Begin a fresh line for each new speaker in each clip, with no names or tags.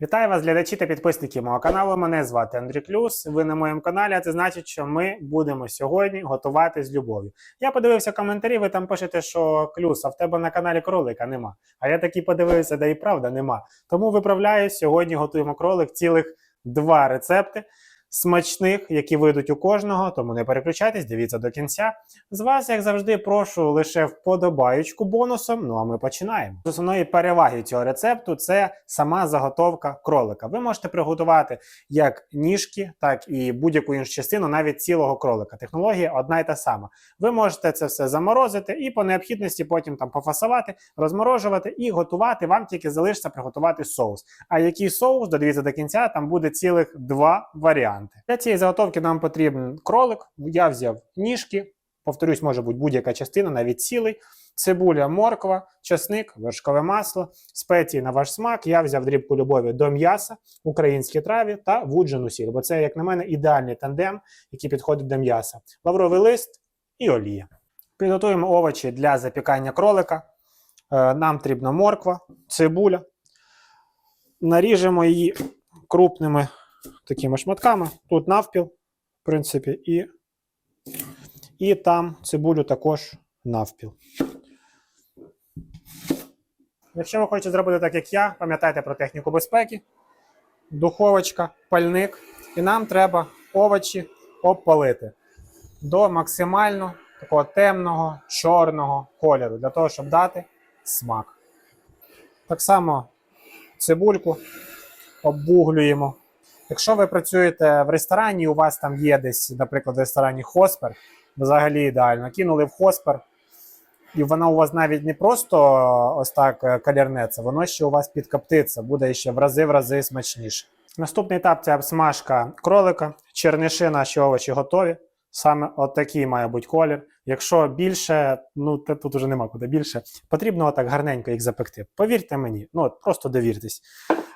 Вітаю вас, глядачі та підписники мого каналу. Мене звати Андрій Клюс. Ви на моєму каналі, а це значить, що ми будемо сьогодні готувати з любов'ю. Я подивився коментарі, ви там пишете, що Клюс, а в тебе на каналі кролика нема. А я такий подивився, де і правда нема. Тому виправляю, сьогодні готуємо кролик цілих два рецепти. Смачних, які вийдуть у кожного, тому не переключайтесь, дивіться до кінця. З вас, як завжди, прошу лише вподобаючку бонусом. Ну а ми починаємо. З основної переваги цього рецепту це сама заготовка кролика. Ви можете приготувати як ніжки, так і будь-яку іншу частину, навіть цілого кролика. Технологія одна й та сама. Ви можете це все заморозити і по необхідності потім там пофасувати, розморожувати і готувати. Вам тільки залишиться приготувати соус. А який соус, додивіться до кінця, там буде цілих два варіанти. Для цієї заготовки нам потрібен кролик. Я взяв ніжки, повторюсь, може бути будь-яка частина, навіть цілий. Цибуля, морква, чесник, вершкове масло, спеції на ваш смак. Я взяв дрібку любові до м'яса, українські траві та вуджену сіль, бо це, як на мене, ідеальний тандем, який підходить до м'яса. Лавровий лист і олія. Підготуємо овочі для запікання кролика. Е, Нам потрібна морква, цибуля. Наріжемо її крупними такими шматками. Тут навпіл, в принципі, і, і там цибулю також навпіл. Якщо ви хочете зробити так, як я, пам'ятайте про техніку безпеки, духовочка, пальник, і нам треба овочі обпалити до максимально такого темного чорного кольору, для того, щоб дати смак. Так само цибульку оббуглюємо. Якщо ви працюєте в ресторані, у вас там є десь, наприклад, в ресторані Хоспер, взагалі ідеально, кинули в Хоспер, і воно у вас навіть не просто ось так е, калірнеться, воно ще у вас підкоптиться, буде ще в рази в рази смачніше. Наступний етап це обсмажка кролика. Черниші наші овочі готові. Саме от такий має бути колір. Якщо більше, ну те тут уже нема куди більше. Потрібно отак гарненько їх запекти. Повірте мені, ну от просто довіртесь.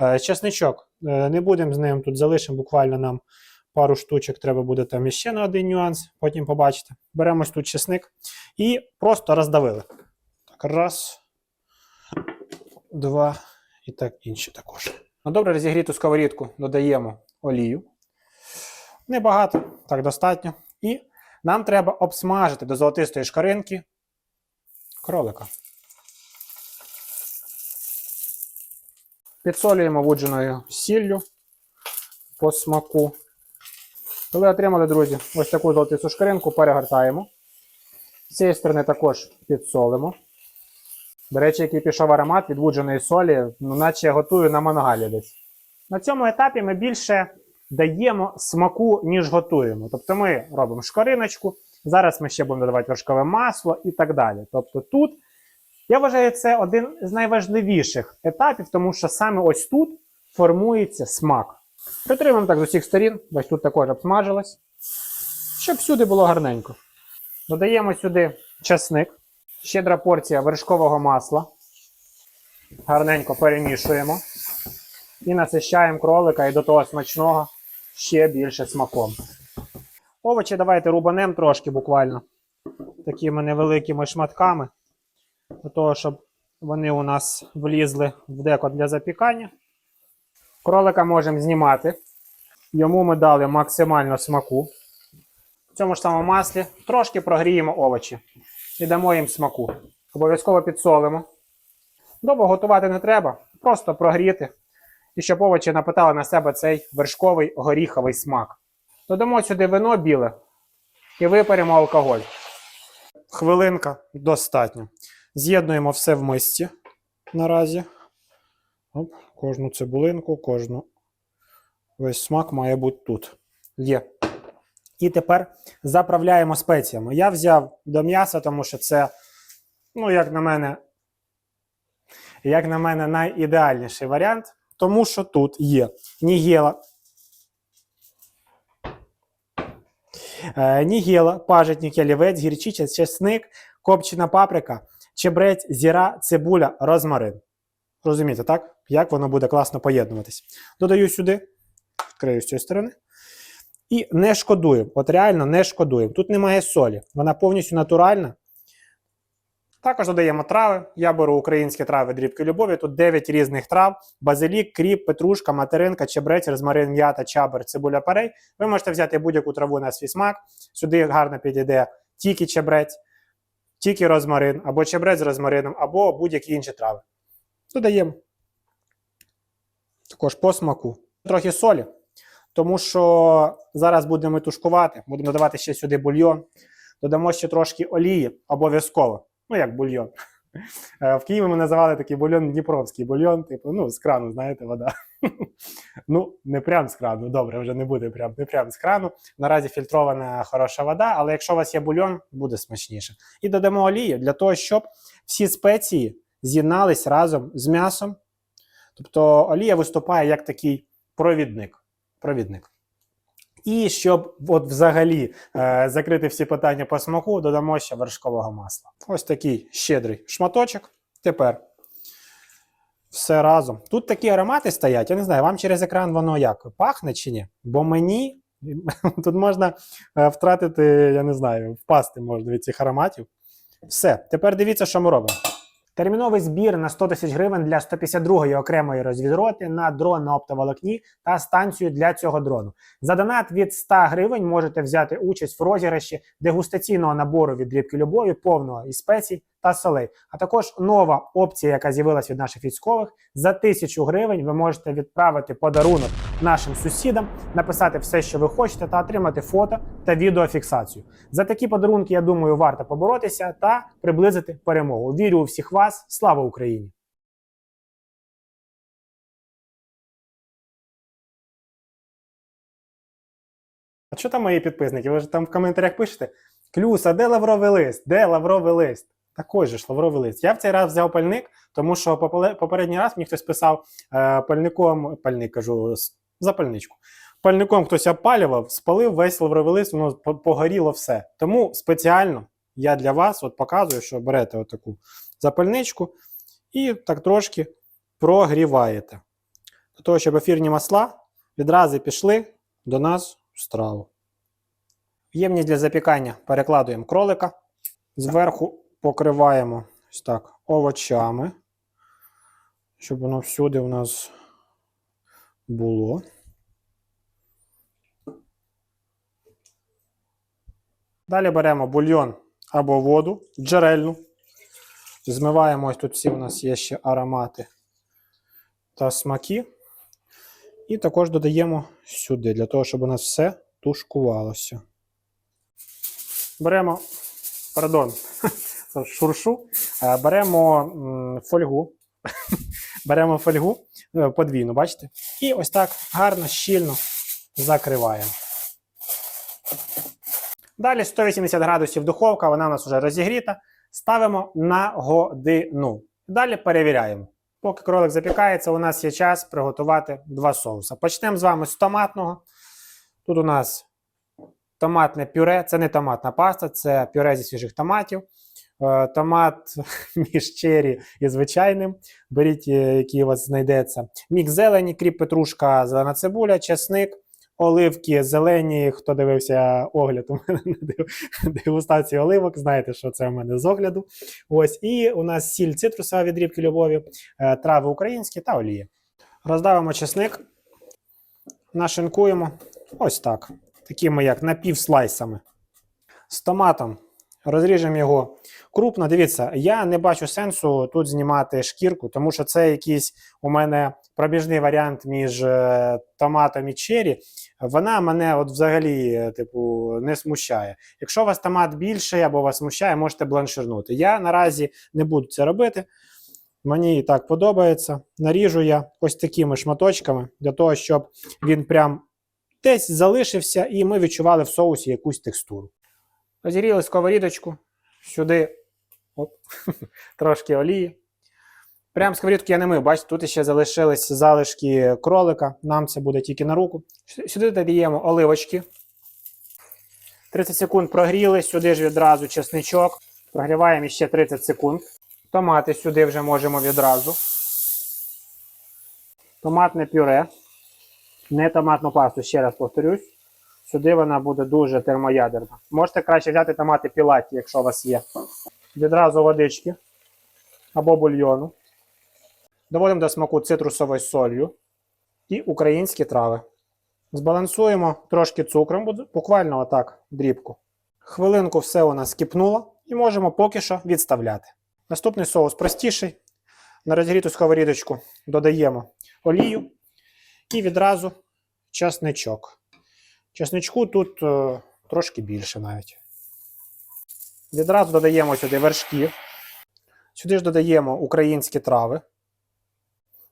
Е, Чесничок, е, не будемо з ним тут залишимо буквально нам пару штучок. Треба буде там іще на один нюанс, потім побачите. Беремо тут чесник і просто роздавили. Так, раз, два і так інші також. На добре розігріту сковорідку додаємо олію. Небагато, так достатньо. І нам треба обсмажити до золотистої шкаринки кролика. Підсолюємо вудженою сіллю по смаку. Коли отримали, друзі, ось таку золотисту шкаринку, перегортаємо. З цієї сторони також підсолимо. До речі, який пішов аромат від вудженої солі, ну, наче я готую на мангалі десь. На цьому етапі ми більше даємо смаку, ніж готуємо. Тобто ми робимо шкариночку, зараз ми ще будемо додавати вершкове масло і так далі. Тобто тут, я вважаю, це один з найважливіших етапів, тому що саме ось тут формується смак. Притримуємо так з усіх сторін, ось тут також обсмажилось, щоб всюди було гарненько. Додаємо сюди часник, щедра порція вершкового масла. Гарненько перемішуємо. І насищаємо кролика і до того смачного ще більше смаком. Овочі давайте рубанем трошки буквально такими невеликими шматками, для того, щоб вони у нас влізли в деко для запікання. Кролика можемо знімати. Йому ми дали максимально смаку. В цьому ж самому маслі трошки прогріємо овочі і дамо їм смаку. Обов'язково підсолимо. Довго готувати не треба, просто прогріти. І щоб овочі напитали на себе цей вершковий горіховий смак. Додамо сюди вино біле і випаримо алкоголь. Хвилинка достатньо. З'єднуємо все в мисці наразі. Оп, кожну цибулинку, кожну. Весь смак має бути тут. Є. І тепер заправляємо спеціями. Я взяв до м'яса, тому що це, ну, як на мене, як на мене, найідеальніший варіант. Тому що тут є нігела, е, нігела, пажитник, ялівець, гірчиця, чесник, копчена паприка, чебрець, зіра, цибуля, розмарин. Розумієте, так? Як воно буде класно поєднуватись. Додаю сюди, відкрию з цієї сторони. І не шкодуємо. От реально не шкодуємо. Тут немає солі. Вона повністю натуральна. Також додаємо трави. Я беру українські трави дрібки любові. Тут 9 різних трав: базилік, кріп, петрушка, материнка, чебрець, розмарин, м'ята, чабер, цибуля парей. Ви можете взяти будь-яку траву на свій смак. Сюди гарно підійде тільки чебрець, тільки розмарин, або чебрець з розмарином, або будь-які інші трави. Додаємо. Також по смаку. Трохи солі, тому що зараз будемо тушкувати, будемо додавати ще сюди бульйон. Додамо ще трошки олії, обов'язково. Ну, як бульйон. Е, В Києві ми називали такий бульйон Дніпровський бульйон, типу, ну, з крану, знаєте, вода. Ну, не прям з крану, добре, вже не буде прям, не прям з крану. Наразі фільтрована хороша вода, але якщо у вас є бульйон, буде смачніше. І додамо олію для того, щоб всі спеції з'єднались разом з м'ясом. Тобто олія виступає як такий провідник. провідник. І щоб от взагалі е, закрити всі питання по смаку, додамо ще вершкового масла. Ось такий щедрий шматочок. Тепер все разом. Тут такі аромати стоять. Я не знаю, вам через екран воно як пахне чи ні? Бо мені тут можна е, втратити, я не знаю, впасти можна від цих ароматів. Все, тепер дивіться, що ми робимо. Терміновий збір на 100 тисяч гривень для 152-ї окремої розвідроти на дрон на оптоволокні та станцію для цього дрону. За донат від 100 гривень можете взяти участь в розіграші дегустаційного набору від дрібки любові, повного із спецій та солей. А також нова опція, яка з'явилась від наших військових. За 1000 гривень ви можете відправити подарунок нашим сусідам, написати все, що ви хочете, та отримати фото та відеофіксацію. За такі подарунки, я думаю, варто поборотися та приблизити перемогу. Вірю у всіх вас. Слава Україні! А що там мої підписники? Ви ж там в коментарях пишете: Клюс, а де лавровий лист? Де лавровий лист? Такий же ж лавровий лист. Я в цей раз взяв пальник, тому що попередній раз мені хтось писав е, пальником, пальник кажу, запальничку. Пальником хтось опалював, спалив весь лавровий воно погоріло все. Тому спеціально я для вас от показую, що берете отаку запальничку і так трошки прогріваєте. Для того, щоб ефірні масла відразу пішли до нас в страву. Ємність для запікання перекладуємо кролика. Зверху покриваємо ось так овочами, щоб воно всюди у нас було. Далі беремо бульйон або воду джерельну. Змиваємо тут всі у нас є ще аромати та смаки. І також додаємо сюди, для того, щоб у нас все тушкувалося. Беремо, пардон, шуршу. Е, Беремо фольгу. Беремо фольгу е, подвійну, бачите? І ось так гарно, щільно закриваємо. Далі 180 градусів духовка, вона у нас вже розігріта. Ставимо на годину. Далі перевіряємо. Поки кролик запікається, у нас є час приготувати два соуси. Почнемо з вами з томатного. Тут у нас томатне пюре, це не томатна паста, це пюре зі свіжих томатів. Е, Томат між чері і звичайним. Беріть, е, який у вас знайдеться. Мікс зелені, кріп, петрушка, зелена цибуля, чесник, оливки зелені. Хто дивився огляд у мене на дегустації оливок, знаєте, що це у мене з огляду. Ось, і у нас сіль цитрусова від рібки любові, е, трави українські та олія. Роздавимо чесник, нашинкуємо ось так, такими як напівслайсами. З томатом розріжемо його крупно. Дивіться, я не бачу сенсу тут знімати шкірку, тому що це якийсь у мене пробіжний варіант між е, томатом і чері. Вона мене от взагалі, е, типу, не смущає. Якщо у вас томат більший або вас смущає, можете бланширнути. Я наразі не буду це робити. Мені і так подобається. Наріжу я ось такими шматочками для того, щоб він прям десь залишився, і ми відчували в соусі якусь текстуру. Розігріли сковорідочку, сюди оп, трошки олії. Прям сковорідку я не мив, бачите, тут ще залишились залишки кролика. Нам це буде тільки на руку. Сюди додаємо оливочки. 30 секунд прогріли, сюди ж відразу чесничок. Прогріваємо ще 30 секунд. Томати сюди вже можемо відразу. Томатне пюре. Не томатну пасту, ще раз повторюсь. Сюди вона буде дуже термоядерна. Можете краще взяти томати пілаті, якщо у вас є. Відразу водички або бульйону. Доводимо до смаку цитрусовою солью і українські трави. Збалансуємо трошки цукром, буквально отак дрібку. Хвилинку все у нас кипнуло і можемо поки що відставляти. Наступний соус простіший. На розгріту сковорідочку додаємо олію і відразу часничок. Часничку тут е, трошки більше навіть. Відразу додаємо сюди вершки. Сюди ж додаємо українські трави,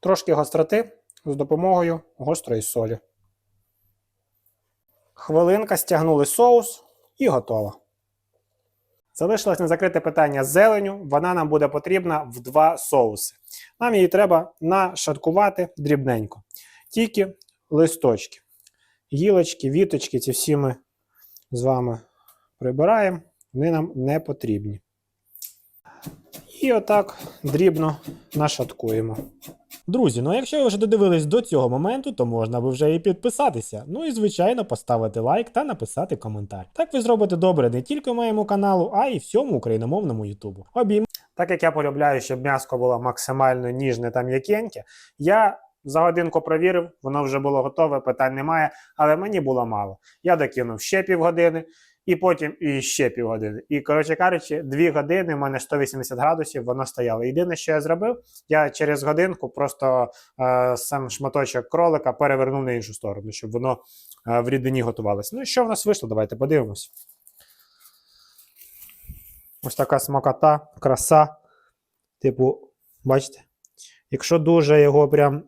трошки гостроти з допомогою гострої солі. Хвилинка стягнули соус і готово. Залишилось незакрите питання з зеленю. Вона нам буде потрібна в два соуси. Нам її треба нашаткувати дрібненько. Тільки листочки. Гілочки, віточки, ці всі ми з вами прибираємо, вони нам не потрібні. І отак дрібно нашаткуємо.
Друзі, ну якщо ви вже додивились до цього моменту, то можна би вже і підписатися. Ну і звичайно поставити лайк та написати коментар. Так ви зробите добре не тільки моєму каналу, а й всьому україномовному Ютубу. Обійм.
Так як я полюбляю, щоб м'яско було максимально ніжне та м'якеньке, я за годинку провірив, воно вже було готове, питань немає, але мені було мало. Я докинув ще півгодини, і потім і ще півгодини. І, коротше кажучи, дві години в мене 180 градусів, воно стояло. Єдине, що я зробив, я через годинку просто е, сам шматочок кролика перевернув на іншу сторону, щоб воно е, в рідині готувалося. Ну і що в нас вийшло? Давайте подивимось. Ось така смакота, краса. Типу, бачите? Якщо дуже його прям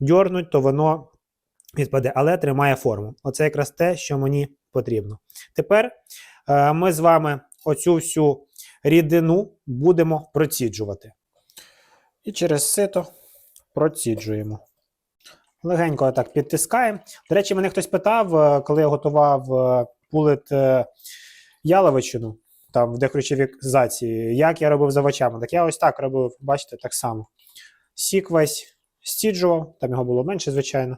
дьорнуть, то воно відпаде, але тримає форму. Оце якраз те, що мені потрібно. Тепер е, ми з вами оцю всю рідину будемо проціджувати. І через сито проціджуємо. Легенько так підтискаємо. До речі, мене хтось питав, е, коли я готував е, пулет е, яловичину там в декручевізації, як я робив з овочами. Так я ось так робив, бачите, так само. Сік весь стіджував, там його було менше, звичайно.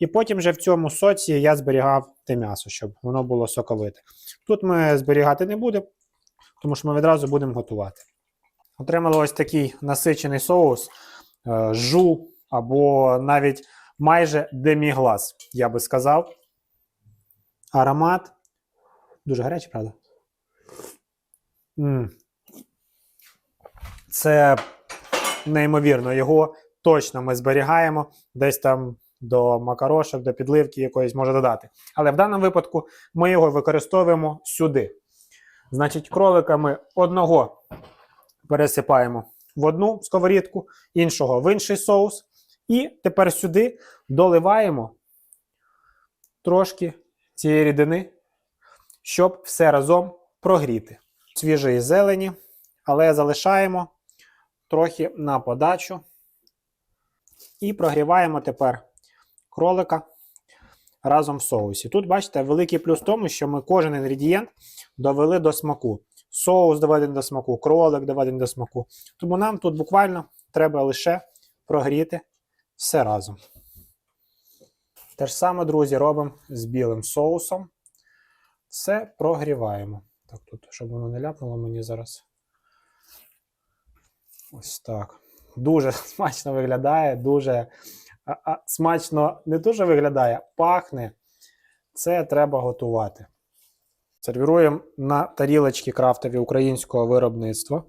І потім вже в цьому соці я зберігав те м'ясо, щоб воно було соковите. Тут ми зберігати не будемо, тому що ми відразу будемо готувати. Отримали ось такий насичений соус, е, жу або навіть майже деміглас, я би сказав. Аромат. Дуже гарячий, правда? М. Це неймовірно. Його точно ми зберігаємо десь там до макарошок, до підливки якоїсь може додати. Але в даному випадку ми його використовуємо сюди. Значить, кролика ми одного пересипаємо в одну сковорідку, іншого в інший соус. І тепер сюди доливаємо трошки цієї рідини, щоб все разом прогріти. Свіжої зелені, але залишаємо трохи на подачу. І прогріваємо тепер кролика разом в соусі. Тут, бачите, великий плюс в тому, що ми кожен інгредієнт довели до смаку. Соус доведений до смаку, кролик доведений до смаку. Тому нам тут буквально треба лише прогріти все разом. Те ж саме, друзі, робимо з білим соусом. Все прогріваємо. Так, тут, щоб воно не ляпнуло мені зараз. Ось так. Дуже смачно виглядає, дуже а, смачно не дуже виглядає, пахне. Це треба готувати. Сервіруємо на тарілочки крафтові українського виробництва.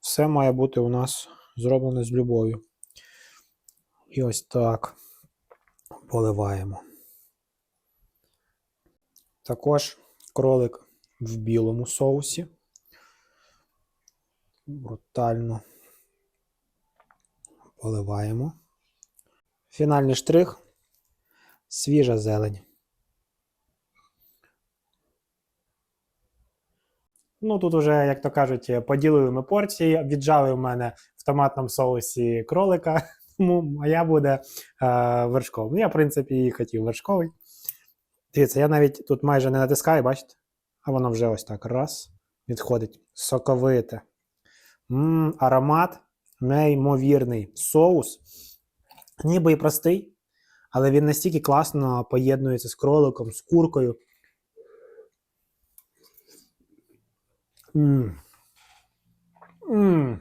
Все має бути у нас зроблено з любов'ю. І ось так поливаємо. Також кролик в білому соусі. Брутально поливаємо. Фінальний штрих свіжа зелень. Ну, тут вже, як то кажуть, поділили ми порції, віджали в мене в томатному соусі кролика, тому моя буде е, вершкова. Ну, я, в принципі, і хотів вершковий. Дивіться, я навіть тут майже не натискаю, бачите? А воно вже ось так раз відходить. Соковите. М, аромат неймовірний. Соус, ніби і простий, але він настільки класно поєднується з кроликом, з куркою. М. Мм.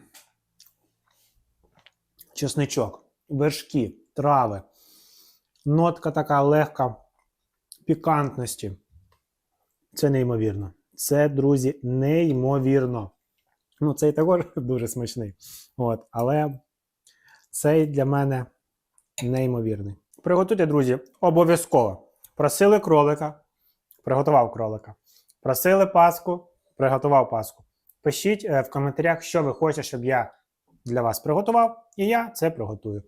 Чесничок, вершки, трави, нотка така легка пікантності. Це неймовірно. Це, друзі, неймовірно. Ну, цей також дуже смачний. От, але цей для мене неймовірний. Приготуйте, друзі, обов'язково. Просили кролика, приготував кролика. Просили паску, приготував паску. Пишіть е, в коментарях, що ви хочете, щоб я для вас приготував, і я це приготую.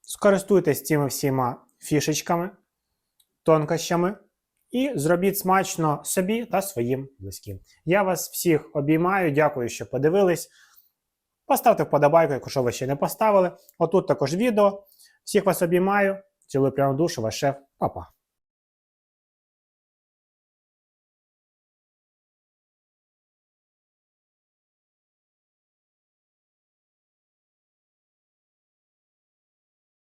Скористуйтесь цими всіма фішечками, тонкощами і зробіть смачно собі та своїм близьким. Я вас всіх обіймаю, дякую, що подивились. Поставте вподобайку, якщо ви ще не поставили. Отут також відео. Всіх вас обіймаю. Цілую прямо душу, ваш шеф. Па-па.